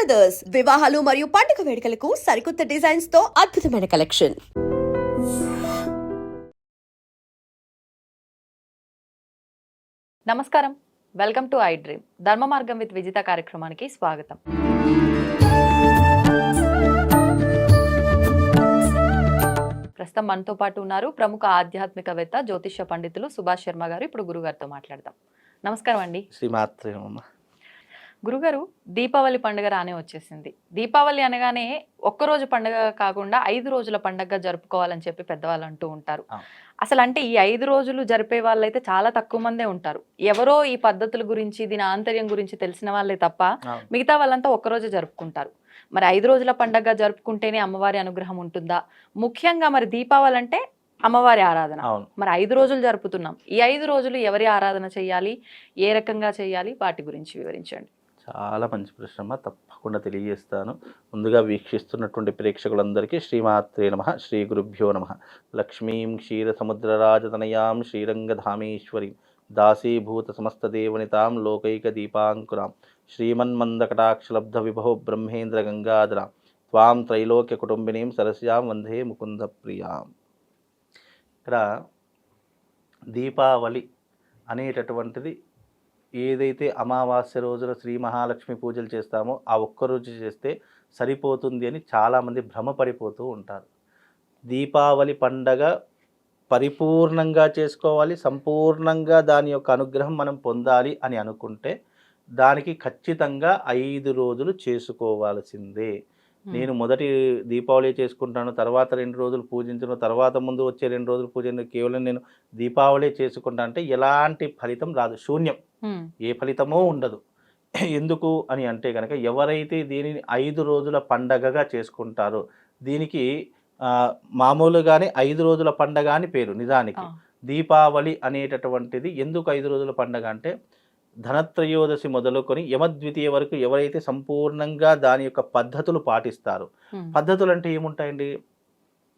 Brothers వివాహాలు మరియు పండుగ వేడుకలకు సరికొత్త డిజైన్స్తో అద్భుతమైన కలెక్షన్ నమస్కారం. వెల్కమ్ టు ఐ డ్రీమ్ ధర్మ మార్గం విత్ విజిత కార్యక్రమానికి స్వాగతం. ప్రస్తుతం మనతో పాటు ఉన్నారు ప్రముఖ ఆధ్యాత్మికవేత్త జ్యోతిష్య పండితులు సుభాష్ శర్మ గారు. ఇప్పుడు గురుగారితో మాట్లాడదాం. నమస్కారం అండి. శ్రీమాత్రే నమ గురుగారు దీపావళి పండుగ రానే వచ్చేసింది. దీపావళి అనగానే ఒక్కరోజు పండుగ కాకుండా ఐదు రోజుల పండుగగా జరుపుకోవాలని చెప్పి పెద్దవాళ్ళు అంటూ ఉంటారు. అసలు అంటే ఈ ఐదు రోజులు జరిపే వాళ్ళైతే చాలా తక్కువ మందే ఉంటారు. ఎవరో ఈ పద్ధతుల గురించి దీని ఆంతర్యం గురించి తెలిసిన వాళ్ళే తప్ప. మిగతా వాళ్ళంతా ఒక్కరోజే జరుపుకుంటారు. మరి ఐదు రోజుల పండగగా జరుపుకుంటేనే అమ్మవారి అనుగ్రహం ఉంటుందా? ముఖ్యంగా మరి దీపావళి అంటే అమ్మవారి ఆరాధన. మరి ఐదు రోజులు జరుపుతున్నాం. ఈ ఐదు రోజులు ఎవరి ఆరాధన చేయాలి? ఏ రకంగా చేయాలి? వాటి గురించి వివరించండి. చాలా మంచి పరిశ్రమ. తప్పకుండా తెలియజేస్తాను. ముందుగా వీక్షిస్తున్నటువంటి ప్రేక్షకులందరికీ శ్రీమాత్రే నమ. శ్రీ గురుభ్యో నమ. లక్ష్మీం క్షీర శ్రీరంగధామేశ్వరీం శ్రీరంగధామేశ్వరి దాసీభూత సమస్తదేవనితాం లోకైక దీపాంకురాం శ్రీమన్మందకటాక్షలబ్ధ విభవ బ్రహ్మేంద్ర గంగాధరాం త్వాం త్రైలోక్య కుటుంబినీం సరస్యాం వందే ముకుంద ప్రియాం ఇక్కడ దీపావళి అనేటటువంటిది ఏదైతే అమావాస్య రోజున శ్రీ మహాలక్ష్మి పూజలు చేస్తామో ఆ ఒక్క రోజు చేస్తే సరిపోతుంది అని చాలామంది భ్రమపడిపోతూ ఉంటారు. దీపావళి పండగ పరిపూర్ణంగా చేసుకోవాలి సంపూర్ణంగా దాని యొక్క అనుగ్రహం మనం పొందాలి అని అనుకుంటే దానికి ఖచ్చితంగా ఐదు రోజులు చేసుకోవాల్సిందే. నేను మొదటి దీపావళి చేసుకుంటాను తర్వాత రెండు రోజులు పూజించను తర్వాత ముందు వచ్చే రెండు రోజులు పూజను కేవలం నేను దీపావళి చేసుకుంటా అంటే ఎలాంటి ఫలితం రాదు శూన్యం. ఏ ఫలితమో ఉండదు ఎందుకు అని అంటే కనుక ఎవరైతే దీనిని ఐదు రోజుల పండగగా చేసుకుంటారో దీనికి మామూలుగానే ఐదు రోజుల పండగ అని పేరు నిజానికి. దీపావళి అనేటటువంటిది ఎందుకు ఐదు రోజుల పండగ అంటే ధనత్రయోదశి మొదలుకొని యమద్వితీయ వరకు ఎవరైతే సంపూర్ణంగా దాని యొక్క పద్ధతులు పాటిస్తారో. పద్ధతులు అంటే ఏముంటాయండి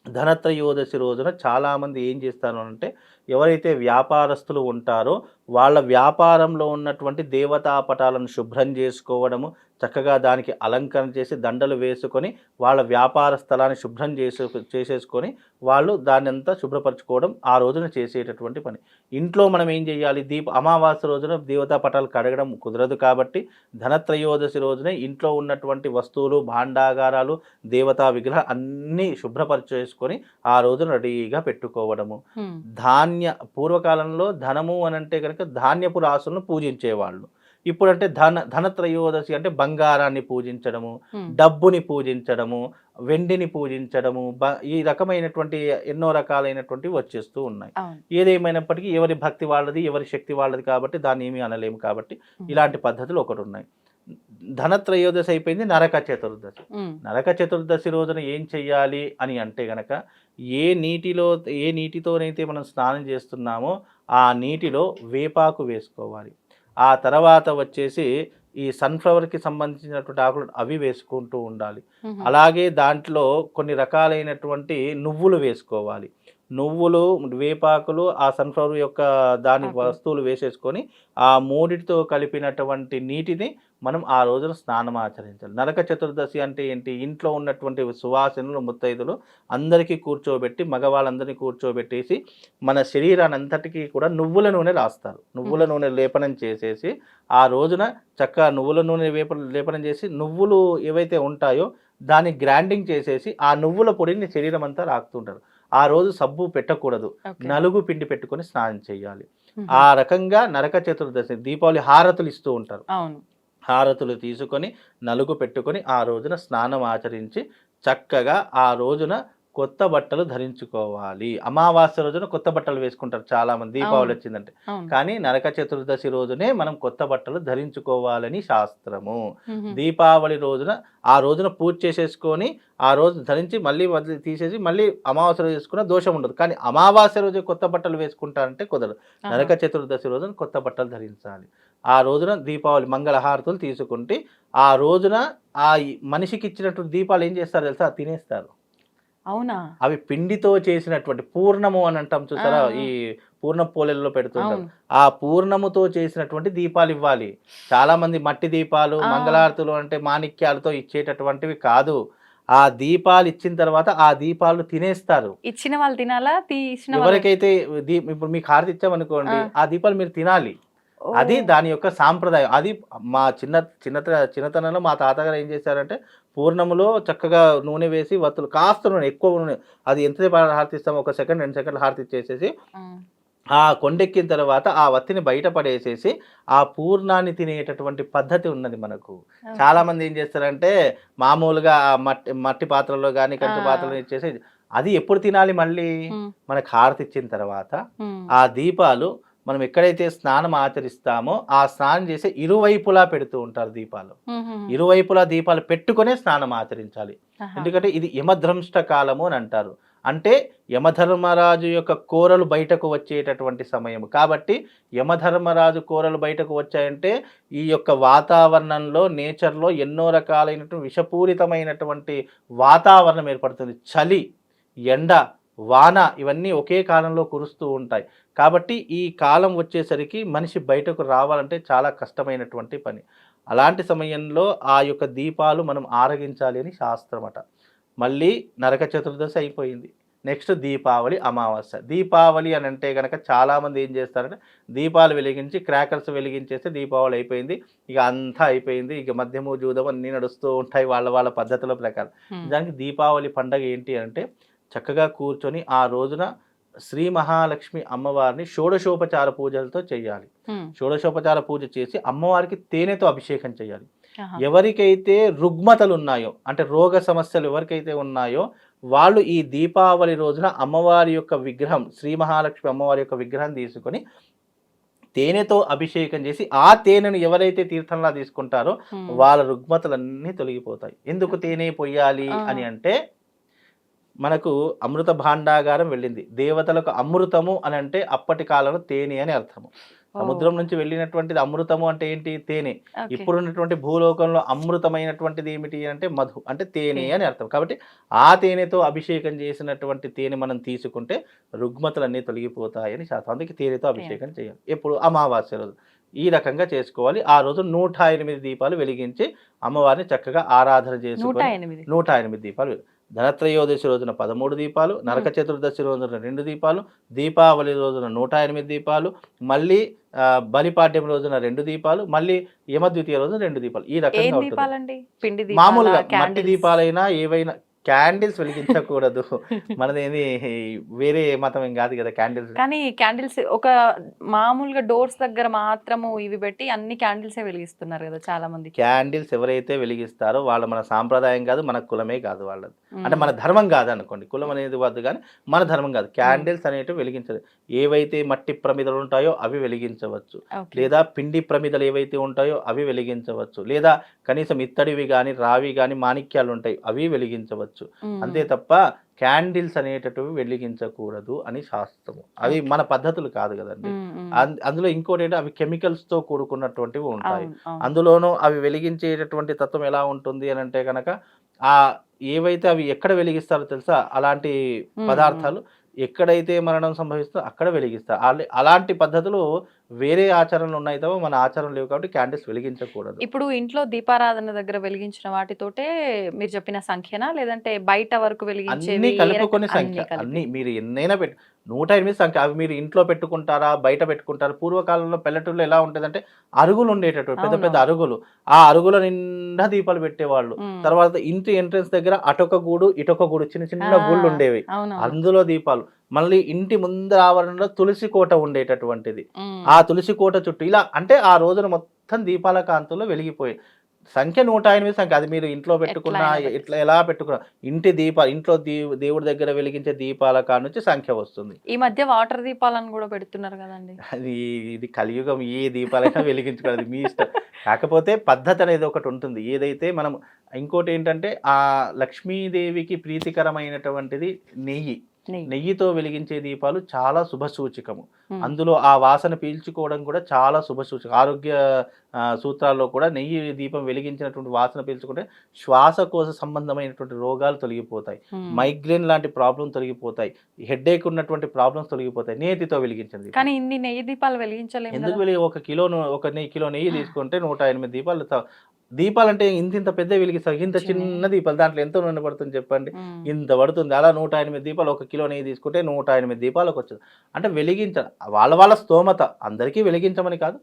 ధనత్రయోదశి రోజున చాలామంది ఏం చేస్తారు అంటే ఎవరైతే వ్యాపారస్తులు ఉంటారో వాళ్ళ వ్యాపారంలో ఉన్నటువంటి దేవతా పటాలను శుభ్రం చేసుకోవడము చక్కగా దానికి అలంకరణ చేసి దండలు వేసుకొని వాళ్ళ వ్యాపార స్థలాన్ని శుభ్రం చేసే చేసేసుకొని వాళ్ళు దాన్ని అంతా శుభ్రపరచుకోవడం ఆ రోజున చేసేటటువంటి పని. ఇంట్లో మనం ఏం చేయాలి? దీప అమావాస్య రోజున దేవతా పటాలు కడగడం కుదరదు కాబట్టి ధనత్రయోదశి రోజునే ఇంట్లో ఉన్నటువంటి వస్తువులు భాండాగారాలు దేవతా విగ్రహం అన్నీ శుభ్రపరిచేసుకొని ఆ రోజున రెడీగా పెట్టుకోవడము. ధాన్య పూర్వకాలంలో ధనము అని అంటే కనుక ధాన్యపు రాసులను పూజించేవాళ్ళు. ఇప్పుడంటే ధన ధనత్రయోదశి అంటే బంగారాన్ని పూజించడము. డబ్బుని పూజించడము వెండిని పూజించడము బ ఈ రకమైనటువంటి ఎన్నో రకాలైనటువంటివి వచ్చేస్తూ ఉన్నాయి ఏదేమైనప్పటికీ ఎవరి భక్తి వాళ్ళది ఎవరి శక్తి వాళ్ళది కాబట్టి దాన్ని ఏమీ అనలేము కాబట్టి. ఇలాంటి పద్ధతులు ఒకటి ఉన్నాయి ధనత్రయోదశి అయిపోయింది నరక చతుర్దశి. నరక చతుర్దశి రోజున ఏం చెయ్యాలి అని అంటే గనక ఏ నీటిలో ఏ నీటితోనైతే మనం స్నానం చేస్తున్నామో ఆ నీటిలో వేపాకు వేసుకోవాలి ఆ తర్వాత వచ్చేసి ఈ సన్ఫ్లవర్కి సంబంధించినటువంటి ఆకులు అవి వేసుకుంటూ ఉండాలి. అలాగే దాంట్లో కొన్ని రకాలైనటువంటి నువ్వులు వేసుకోవాలి నువ్వులు వేపాకులు ఆ సన్ఫ్లవర్ యొక్క దాని. వస్తువులు వేసేసుకొని ఆ మూడిటితో కలిపినటువంటి నీటిని మనం ఆ రోజున స్నానం ఆచరించాలి. నరక చతుర్దశి అంటే ఏంటి? ఇంట్లో ఉన్నటువంటి సువాసనలు ముత్తైదులు అందరికీ కూర్చోబెట్టి మగవాళ్ళందరినీ కూర్చోబెట్టేసి మన శరీరాన్ని అంతటికీ కూడా నువ్వుల నూనె రాస్తారు. నువ్వుల నూనె లేపనం చేసేసి ఆ రోజున చక్కగా నువ్వుల నూనె వేప లేపనం చేసి నువ్వులు ఏవైతే ఉంటాయో దాన్ని గ్రైండింగ్ చేసేసి ఆ నువ్వుల పొడిని శరీరం అంతా రాకుతుంటారు. ఆ రోజు సబ్బు పెట్టకూడదు. నలుగు పిండి పెట్టుకొని స్నానం చేయాలి. ఆ రకంగా నరక చతుర్దశి దీపావళి హారతులు ఇస్తూ ఉంటారు. హారతులు తీసుకొని నలుగు పెట్టుకొని ఆ రోజున స్నానం ఆచరించి చక్కగా ఆ రోజున కొత్త బట్టలు ధరించుకోవాలి. అమావాస్య రోజున కొత్త బట్టలు వేసుకుంటారు చాలా మంది దీపావళి. వచ్చిందంటే. కానీ నరక చతుర్దశి రోజునే మనం కొత్త బట్టలు ధరించుకోవాలని శాస్త్రము. దీపావళి రోజున ఆ రోజున పూజ చేసేసుకొని ఆ రోజు ధరించి మళ్ళీ తీసేసి మళ్ళీ అమావాస్య రోజు వేసుకున్న దోషం ఉండదు. కానీ అమావాస్య రోజు కొత్త బట్టలు వేసుకుంటారంటే కుదరదు. నరక చతుర్దశి రోజున కొత్త బట్టలు ధరించాలి. ఆ రోజున దీపావళి మంగళహారతులు తీసుకుంటే ఆ రోజున ఆ మనిషికి ఇచ్చినటువంటి దీపాలు ఏం చేస్తారు తెలుసా? తినేస్తారు. అవునా? అవి పిండితో చేసినటువంటి పూర్ణము అని అంటాం చూసారా. ఈ పూర్ణ పోలెల్లో పెడుతుంటాం ఆ పూర్ణముతో చేసినటువంటి దీపాలు ఇవ్వాలి. చాలా మంది మట్టి దీపాలు. మంగళారతులు అంటే మాణిక్యాలతో ఇచ్చేటటువంటివి కాదు. ఆ దీపాలు ఇచ్చిన తర్వాత ఆ దీపాలు తినేస్తారు. ఇచ్చిన వాళ్ళు తినాలా? తీసిన ఎవరికైతే దీ- ఇప్పుడు మీకు హారతి ఇచ్చామనుకోండి ఆ. దీపాలు మీరు తినాలి. అది దాని యొక్క సాంప్రదాయం అది మా చిన్న చిన్న చిన్నతనంలో మా తాతగారు ఏం చేశారంటే పూర్ణములో చక్కగా నూనె వేసి వత్తులు కాస్త నూనె ఎక్కువ నూనె అది ఎంతసేపు హారతి ఇస్తాం ఒక సెకండ్ రెండు సెకండ్లు హారతి ఇచ్చేసేసి ఉమ్. ఆ కొండెక్కిన తర్వాత ఆ వత్తిని బయట పడేసేసి ఆ పూర్ణాన్ని తినేటటువంటి పద్ధతి ఉన్నది మనకు చాలా మంది ఏం చేస్తారంటే మామూలుగా మట్టి మట్టి పాత్రలో కానీ ఆ. పాత్రలో ఇచ్చేసి అది ఎప్పుడు తినాలి మళ్ళీ. మనకు హారతి ఇచ్చిన తర్వాత. ఆ దీపాలు మనం ఎక్కడైతే స్నానం ఆచరిస్తామో ఆ స్నానం చేసే ఇరువైపులా పెడుతూ ఉంటారు దీపాలు. ఇరువైపులా దీపాలు పెట్టుకునే స్నానం ఆచరించాలి. ఎందుకంటే ఇది యమధర్మష్ట కాలము అని అంటారు. అంటే యమధర్మరాజు యొక్క కోరలు బయటకు వచ్చేటటువంటి సమయం కాబట్టి యమధర్మరాజు కోరలు బయటకు వచ్చాయంటే ఈ యొక్క వాతావరణంలో నేచర్లో ఎన్నో రకాలైనటువంటి విషపూరితమైనటువంటి వాతావరణం ఏర్పడుతుంది. చలి ఎండ వాన ఇవన్నీ ఒకే కాలంలో కురుస్తూ ఉంటాయి. కాబట్టి ఈ కాలం వచ్చేసరికి మనిషి బయటకు రావాలంటే చాలా కష్టమైనటువంటి పని. అలాంటి సమయంలో ఆ యొక్క దీపాలు మనం ఆరగించాలి అని శాస్త్రం అట మళ్ళీ నరక చతుర్దశి అయిపోయింది. నెక్స్ట్ దీపావళి అమావాస్య. దీపావళి అని అంటే కనుక చాలామంది ఏం చేస్తారంటే దీపాలు వెలిగించి క్రాకర్స్ వెలిగించేస్తే దీపావళి అయిపోయింది. ఇక అంతా అయిపోయింది. ఇక మధ్యము జూదం అన్నీ నడుస్తూ ఉంటాయి వాళ్ళ వాళ్ళ పద్ధతుల ప్రకారం. దానికి దీపావళి పండగ ఏంటి అంటే చక్కగా కూర్చొని ఆ రోజున శ్రీ మహాలక్ష్మి అమ్మవారిని షోడశోపచార పూజలతో చేయాలి. షోడశోపచార పూజ చేసి అమ్మవారికి తేనెతో అభిషేకం చేయాలి. ఎవరికైతే రుగ్మతలు ఉన్నాయో అంటే రోగ సమస్యలు ఎవరికైతే ఉన్నాయో వాళ్ళు ఈ దీపావళి రోజున అమ్మవారి యొక్క విగ్రహం శ్రీ మహాలక్ష్మి అమ్మవారి యొక్క విగ్రహం తీసుకొని తేనెతో అభిషేకం చేసి ఆ తేనెను ఎవరైతే తీర్థంలా తీసుకుంటారో. వాళ్ళ రుగ్మతలన్నీ తొలగిపోతాయి ఎందుకు తేనె పొయ్యాలి. అని అంటే మనకు అమృత భాండాగారం వెళ్ళింది. దేవతలకు అమృతము అని అంటే అప్పటి కాలంలో తేనె అని అర్థము. సముద్రం నుంచి వెళ్ళినటువంటిది అమృతము అంటే ఏంటి? తేనె. ఓకే. ఇప్పుడున్నటువంటి భూలోకంలో అమృతమైనటువంటిది ఏమిటి అంటే మధు అంటే తేనె అని అర్థం. కాబట్టి ఆ తేనెతో అభిషేకం చేసినటువంటి తేనె మనం తీసుకుంటే రుగ్మతలన్నీ తొలగిపోతాయని శాస్త్రం. అందుకే తేనెతో అభిషేకం చేయాలి. ఎప్పుడు? అమావాస్య రోజు. ఈ రకంగా చేసుకోవాలి. ఆ రోజు నూట ఎనిమిది దీపాలు వెలిగించి అమ్మవారిని చక్కగా ఆరాధన చేసుకొని ఎనిమిది. నూట ఎనిమిది దీపాలు ధనత్రయోదశి రోజున పదమూడు దీపాలు నరక చతుర్దశి రోజున రెండు దీపాలు దీపావళి రోజున నూట ఎనిమిది దీపాలు మళ్ళీ ఆ, బలిపాడ్యం రోజున రెండు దీపాలు మళ్ళీ యమద్వితీయ రోజున రెండు దీపాలు ఈ రకంగా ఉంటుంది? మామూలుగా మట్టి? దీపాలైనా ఏవైనా క్యాండిల్స్ వెలిగించకూడదు. మనదేమి వేరే మతం ఏం కాదు కదా క్యాండిల్స్. కానీ క్యాండిల్స్ ఒక మామూలుగా డోర్స్ దగ్గర మాత్రము ఇవి పెట్టి అన్ని క్యాండిల్స్ వెలిగిస్తున్నారు కదా చాలా మంది క్యాండిల్స్ ఎవరైతే వెలిగిస్తారో వాళ్ళ మన సాంప్రదాయం కాదు మన కులమే కాదు వాళ్ళది. అంటే మన ధర్మం కాదు అనుకోండి కులం అనేది వద్దు కానీ మన ధర్మం కాదు. క్యాండిల్స్ అనేటివి వెలిగించదు. ఏవైతే మట్టి ప్రమిదలు ఉంటాయో అవి వెలిగించవచ్చు. లేదా పిండి ప్రమిదలు ఏవైతే ఉంటాయో అవి వెలిగించవచ్చు. లేదా కనీసం ఇత్తడివి కానీ రావి కానీ మాణిక్యాలు ఉంటాయి అవి వెలిగించవచ్చు. ఉమ్. అంతే తప్ప క్యాండిల్స్ అనేటటువంటివి వెలిగించకూడదు అని శాస్త్రము. అవి మన పద్ధతులు కాదు కదండి. అందులో ఇంకోటి ఏంటంటే అవి chemicals తో కూడుకున్నటువంటివి ఉంటాయి. అందులోనూ అవి వెలిగించేటటువంటి తత్వం ఎలా ఉంటుంది అని అంటే కనుక ఆ ఏవైతే అవి ఎక్కడ వెలిగిస్తారో తెలుసా? అలాంటి. పదార్థాలు ఎక్కడైతే మరణం సంభవిస్తుందో అక్కడ వెలిగిస్తారు అలా- అలాంటి పద్ధతులు వేరే ఆచరణలు ఉన్నాయి తప్ప మన ఆచరణ లేవు కాబట్టి క్యాండిల్స్ వెలిగించకూడదు. ఇప్పుడు ఇంట్లో దీపారాధన దగ్గర వెలిగించిన వాటితోటే మీరు చెప్పిన సంఖ్యనా? లేదంటే బయట వరకు ఏ కలుపుకొని సంఖ్య. అన్ని మీరు ఎన్నైనా పెట్టు నూట ఎనిమిది సంఖ్య. అవి మీరు ఇంట్లో పెట్టుకుంటారా బయట పెట్టుకుంటారా? పూర్వకాలంలో పల్లెటూరులో ఎలా ఉంటుందంటే అరుగులు ఉండేటటువంటి పెద్ద పెద్ద. అరుగులు. ఆ అరుగుల నిండా దీపాలు పెట్టేవాళ్ళు. తర్వాత ఇంటి ఎంట్రన్స్ దగ్గర అటొక గూడు ఇటొక గూడు చిన్న చిన్న గుళ్ళు ఉండేవి. అందులో దీపాలు. మళ్ళీ ఇంటి ముందర ఆవరణలో తులసి కోట ఉండేటటువంటిది. ఆ తులసి కోట చుట్టూ ఇలా అంటే ఆ రోజున మొత్తం దీపాల కాంతుల్లో వెలిగిపోయి సంఖ్య నూట ఎనిమిది సంఖ్య. అది మీరు ఇంట్లో పెట్టుకున్నా ఇట్లా ఎలా పెట్టుకున్నా. ఇంటి దీపాలు ఇంట్లో దేవుడి దగ్గర వెలిగించే దీపాల కాడ నుంచి సంఖ్య వస్తుంది. ఈ మధ్య వాటర్ దీపాలను కూడా పెడుతున్నారు కదండి. అది ఇది కలియుగం. ఏ దీపాలైనా వెలిగించుకోవాలి. మీ ఇష్టం. కాకపోతే పద్ధతి అనేది ఒకటి ఉంటుంది. ఏదైతే మనం ఇంకోటి ఏంటంటే ఆ లక్ష్మీదేవికి ప్రీతికరమైనటువంటిది నెయ్యి. నెయ్యి. నెయ్యితో వెలిగించే దీపాలు చాలా శుభ సూచకము ఉమ్. అందులో ఆ వాసన పీల్చుకోవడం కూడా చాలా శుభ సూచకం ఆరోగ్య సూత్రాల్లో కూడా నెయ్యి దీపం వెలిగించినటువంటి వాసన పీల్చుకుంటే శ్వాసకోశ సంబంధమైనటువంటి రోగాలు తొలగిపోతాయి. మైగ్రేన్ లాంటి ప్రాబ్లం తొలగిపోతాయి హెడేక్ ఉన్నటువంటి ప్రాబ్లమ్స్ తొలగిపోతాయి నేతితో వెలిగించండి దీపం. కానీ ఇన్ని నెయ్యి దీపాలు వెలిగించలేము ఎందుకు? వెలిగి ఒక కిలో ఒక నెయ్యి కిలో నెయ్యి తీసుకుంటే నూట ఎనిమిది దీపాలు త- దీపాలు అంటే ఇంత ఇంత పెద్ద వెలిగిస్తారు ఇంత చిన్న. దీపాలు దాంట్లో ఎంత నూనె పడుతుంది చెప్పండి. ఇంత పడుతుంది అలా నూట ఎనిమిది దీపాలు ఒక కిలో నెయ్యి తీసుకుంటే నూట ఎనిమిది దీపాలకు వచ్చింది అంటే వెలిగించ వాళ్ళ వాళ్ళ స్తోమత అందరికీ వెలిగించమని కాదు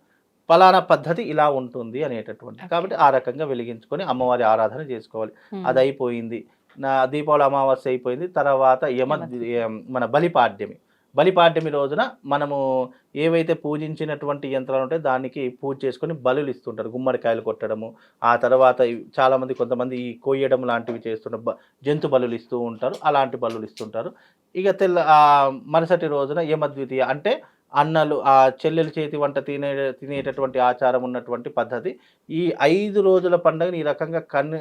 ఫలానా పద్ధతి ఇలా ఉంటుంది అనేటటువంటి. కాబట్టి ఆ రకంగా వెలిగించుకొని అమ్మవారి ఆరాధన చేసుకోవాలి. అది అయిపోయింది నా దీపావళి అమావాస్య అయిపోయింది. తర్వాత యమ మన బలిపాడ్యమి. బలిపాడ్యమి రోజున మనము ఏవైతే పూజించినటువంటి యంత్రాలు ఉంటాయో దానికి పూజ చేసుకొని బలులు ఇస్తుంటారు. గుమ్మడికాయలు కొట్టడము. ఆ తర్వాత ఈ- చాలా మంది కొంతమంది ఈ కొయ్యడం లాంటివి చేస్తుంటారు. బ- జంతు బలులు ఇస్తూ ఉంటారు. అలాంటి బలులు ఇస్తుంటారు. ఇక తెల్ల మరుసటి రోజున యమద్వితీయ అంటే అన్నలు ఆ చెల్లెల చేతి వంట తినే తినేటటువంటి ఆచారం ఉన్నటువంటి పద్ధతి. ఈ ఐదు రోజుల పండుగని ఈ రకంగా కన్ను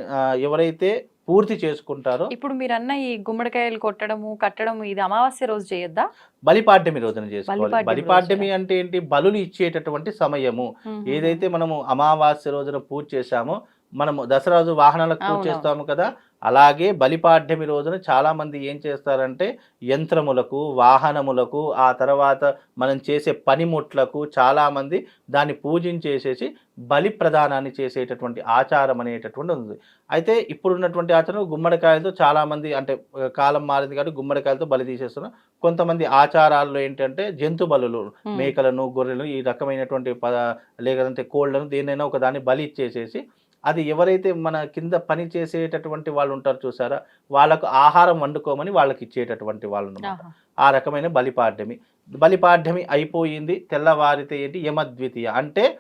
ఎవరైతే పూర్తి చేసుకుంటారో ఇప్పుడు మీరు అన్న ఈ గుమ్మడికాయలు కొట్టడము కట్టడము ఇది అమావాస్య రోజు చేయొద్దా? బలిపాడ్యమి రోజున చేసుకోవాలి. బలిపాడ్యమి. అంటే ఏంటి? బలులు ఇచ్చేటటువంటి సమయము. ఏదైతే మనము అమావాస్య రోజున పూజ చేశామో మనము దసరా రోజు వాహనాలకు పూజ. చేస్తాము కదా అలాగే బలిపాడ్యమి రోజున చాలా మంది ఏం చేస్తారంటే యంత్రములకు వాహనములకు ఆ తర్వాత మనం చేసే పనిముట్లకు చాలా మంది దాన్ని పూజించేసేసి బలి ప్రదానాన్ని చేసేటటువంటి ఆచారం అనేటటువంటి ఉంది అయితే ఇప్పుడున్నటువంటి ఆచారం గుమ్మడికాయలతో చాలా మంది అంటే కాలం మారింది కాబట్టి గుమ్మడికాయలతో బలి తీసేస్తున్నారు కొంతమంది ఆచారాల్లో ఏంటంటే జంతు బలులు. మేకలను గొర్రెలను ఈ రకమైనటువంటి పద లేదంటే కోళ్ళను దేన్నైనా ఒక దాన్ని బలి ఇచ్చేసేసి అది ఎవరైతే మన కింద పని చేసేటటువంటి వాళ్ళు ఉంటారు చూసారా? వాళ్ళకు ఆహారం వండుకోమని వాళ్ళకి ఇచ్చేటటువంటి వాళ్ళు అన్నమాట. ఆహా. ఆ రకమైన బలిపాడ్యమి. బలిపాడ్యమి అయిపోయింది. తెల్లవారితే ఏంటి? యమద్వితీయ. అంటే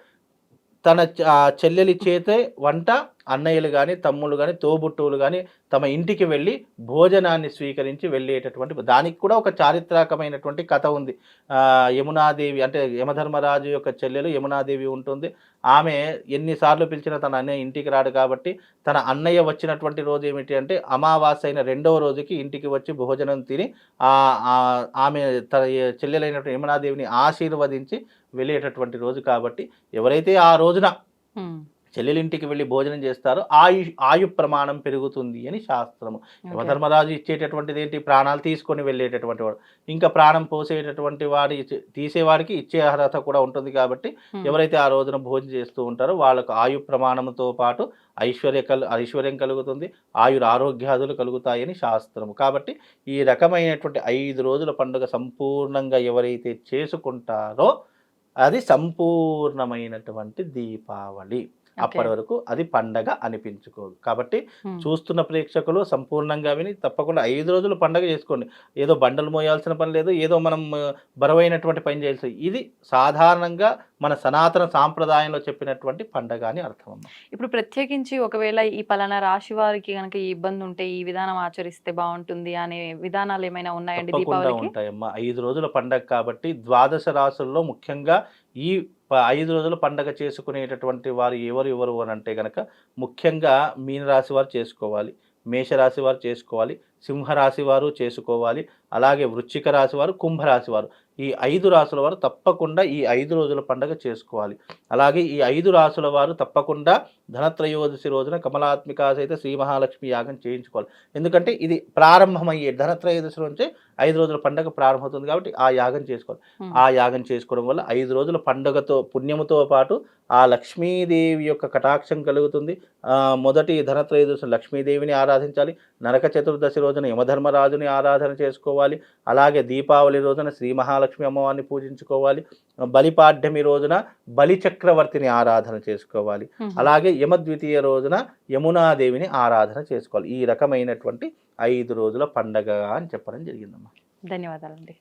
తన చెల్లెలి చేతే వంట అన్నయ్యలు కానీ తమ్ముళ్ళు కానీ తోబుట్టువులు కానీ తమ ఇంటికి వెళ్ళి భోజనాన్ని స్వీకరించి వెళ్ళేటటువంటి దానికి కూడా ఒక చారిత్రాకమైనటువంటి కథ ఉంది. యమునాదేవి అంటే యమధర్మరాజు యొక్క చెల్లెలు యమునాదేవి ఉంటుంది. ఆమె ఎన్నిసార్లు పిలిచినా తన అన్నయ్య ఇంటికి రాడు కాబట్టి తన అన్నయ్య వచ్చినటువంటి రోజు ఏమిటి అంటే అమావాస్య అయిన రెండవ రోజుకి ఇంటికి వచ్చి భోజనం తిని ఆమె తన చెల్లెలైనటువంటి యమునాదేవిని ఆశీర్వదించి వెళ్ళేటటువంటి రోజు కాబట్టి ఎవరైతే ఆ రోజున చెల్లెలింటికి వెళ్ళి భోజనం చేస్తారో. ఆయు ఆయు ప్రమాణం పెరుగుతుంది అని శాస్త్రము. ఓకే. యమధర్మరాజు ఇచ్చేటటువంటిది ఏంటి? ప్రాణాలు తీసుకొని వెళ్ళేటటువంటి వాడు. ఇంకా ప్రాణం పోసేటటువంటి వాడి తీసేవాడికి ఇచ్చే అర్హత కూడా ఉంటుంది కాబట్టి. ఎవరైతే ఆ రోజున భోజనం చేస్తూ ఉంటారో వాళ్ళకు ఆయు ప్రమాణంతో పాటు ఐశ్వర్య కల్ ఐశ్వర్యం కలుగుతుంది. ఆయుర ఆరోగ్యాదులు కలుగుతాయని శాస్త్రము. కాబట్టి ఈ రకమైనటువంటి ఐదు రోజుల పండుగ సంపూర్ణంగా ఎవరైతే చేసుకుంటారో అది సంపూర్ణమైనటువంటి దీపావళి. అప్పటి వరకు అది పండగ అనిపించుకోదు. కాబట్టి. చూస్తున్న ప్రేక్షకులు సంపూర్ణంగా విని తప్పకుండా ఐదు రోజులు పండగ చేసుకోండి. ఏదో బండలు మోయాల్సిన పని లేదు ఏదో మనం బరువైనటువంటి పని చేయాల్సి ఇది సాధారణంగా మన సనాతన సాంప్రదాయంలో చెప్పినటువంటి పండగ అని అర్థం ఇప్పుడు ప్రత్యేకించి ఒకవేళ ఈ పలానా రాశి వారికి కనుక ఈ ఇబ్బంది ఉంటే ఈ విధానం ఆచరిస్తే బాగుంటుంది అనే విధానాలు ఏమైనా ఉన్నాయండి ఉంటాయమ్మా. ఐదు రోజుల పండగ కాబట్టి ద్వాదశ రాసుల్లో ముఖ్యంగా ఈ ఐదు రోజుల పండగ చేసుకునేటటువంటి వారు ఎవరు ఎవరు అని అంటే కనుక ముఖ్యంగా మీనరాశి వారు చేసుకోవాలి. మేషరాశి వారు చేసుకోవాలి. సింహరాశి వారు చేసుకోవాలి. అలాగే వృశ్చిక రాశి వారు కుంభరాశి వారు. ఈ ఐదు రాసుల వారు తప్పకుండా ఈ ఐదు రోజుల పండగ చేసుకోవాలి. అలాగే ఈ ఐదు రాసుల వారు తప్పకుండా ధనత్రయోదశి రోజున కమలాత్మిక సహిత శ్రీ మహాలక్ష్మి యాగం చేయించుకోవాలి. ఎందుకంటే ఇది ప్రారంభమయ్యే ధనత్రయోదశి నుంచే ఐదు రోజుల పండగ ప్రారంభమవుతుంది కాబట్టి ఆ యాగం చేసుకోవాలి. ఆ యాగం చేసుకోవడం వల్ల ఐదు రోజుల పండుగతో పుణ్యముతో పాటు ఆ లక్ష్మీదేవి యొక్క కటాక్షం కలుగుతుంది. మొదటి ధనత్రయోదశి లక్ష్మీదేవిని ఆరాధించాలి. నరక చతుర్దశి రోజున యమధర్మరాజుని ఆరాధన చేసుకోవాలి. అలాగే దీపావళి రోజున శ్రీ మహాలక్ష్మి అమ్మవారిని పూజించుకోవాలి. బలిపాడ్యమి రోజున బలి చక్రవర్తిని ఆరాధన చేసుకోవాలి. అలాగే యమద్వితీయ రోజున యమునాదేవిని ఆరాధన చేసుకోవాలి. ఈ రకమైనటువంటి ఐదు రోజుల పండగ అని చెప్పడం జరిగిందమ్మా. ధన్యవాదాలండి.